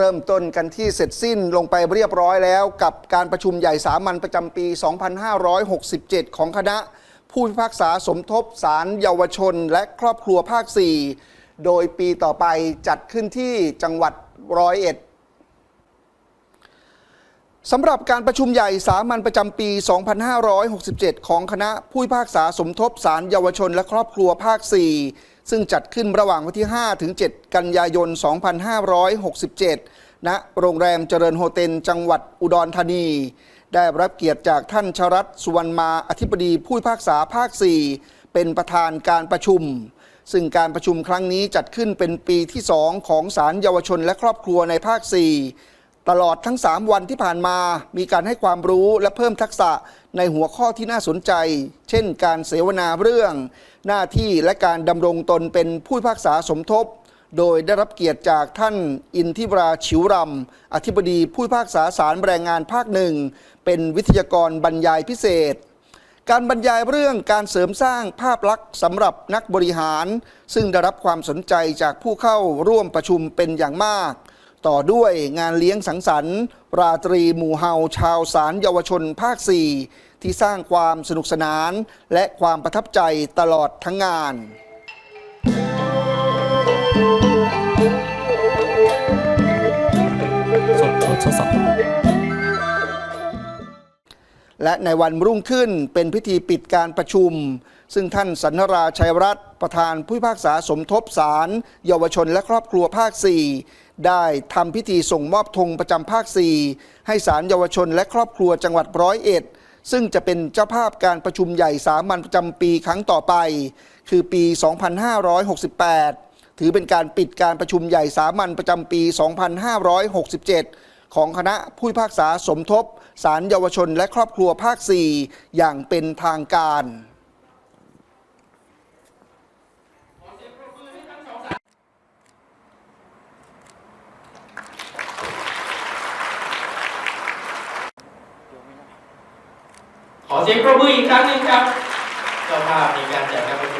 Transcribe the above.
เริ่มต้นกันที่เสร็จสิ้นลงไปเรียบร้อยแล้ว กับการประชุมใหญ่สามัญประจำปี 2567 ของคณะ ผู้พิพากษาสมทบสารเยาวชน และครอบครัวภาค 4 โดยปีต่อไปจัดขึ้นที่จังหวัดร้อยเอ็ด สำหรับการประชุมใหญ่สามัญประจำปี 2567 ของคณะผู้พิพากษาสมทบสารเยาวชนและครอบครัวภาค 4 ซึ่งจัดขึ้นระหว่างวันที่ 5 ถึง 7 กันยายน 2567 ณ โรงแรมเจริญโฮเทลจังหวัดอุดรธานี ได้รับเกียรติจากท่านชรัตสุวรรณมาอธิบดีผู้พิพากษาภาค 4 เป็นประธานการประชุม ซึ่งการประชุมครั้งนี้จัดขึ้นเป็นปีที่ 2 ของศาลเยาวชนและครอบครัวในภาค 4 ตลอดทั้ง 3 วันที่ผ่านมามีการให้ความรู้และเพิ่มทักษะในหัวข้อที่น่าสนใจ เช่น การเสวนาเรื่อง หน้าที่และการดำรงตนเป็นผู้พิพากษาสมทบ โดยได้รับเกียรติจากท่านอินทิวราชิวรำอธิบดีผู้พิพากษาศาลแรงงานภาคหนึ่ง เป็นวิทยากรบรรยายพิเศษ การบรรยายเรื่องการเสริมสร้างภาพลักษณ์สำหรับนักบริหาร ซึ่งได้รับความสนใจจากผู้เข้าร่วมประชุมเป็นอย่างมาก ต่อด้วยงานเลี้ยงสังสรรค์ ราตรีหมู่เฮาชาวสารเยาวชนภาค 4 ที่สร้างความสนุกสนาน และความประทับใจตลอดทั้งงาน และในวันรุ่งขึ้นเป็นพิธีปิดการประชุม ซึ่งท่านสันนราชัยรัตน์ประธานผู้พิพากษาสมทบสารเยาวชนและครอบครัวภาค 4 ได้ทำพิธีส่งมอบธงประจำภาค 4 ให้สารเยาวชนและครอบครัวจังหวัดร้อยเอ็ดซึ่งจะเป็นเจ้าภาพการประชุมใหญ่สามัญประจำปีครั้งต่อไป คือปี 2568 ถือเป็นการปิดการประชุมใหญ่สามัญประจำปี 2567 ของคณะผู้พิพากษาสมทบสารเยาวชนและครอบครัวภาค 4 อย่างเป็นทางการขอเสียงปรบมืออีกครั้งหนึ่งครับ เจ้าภาพในการจัดการประชุม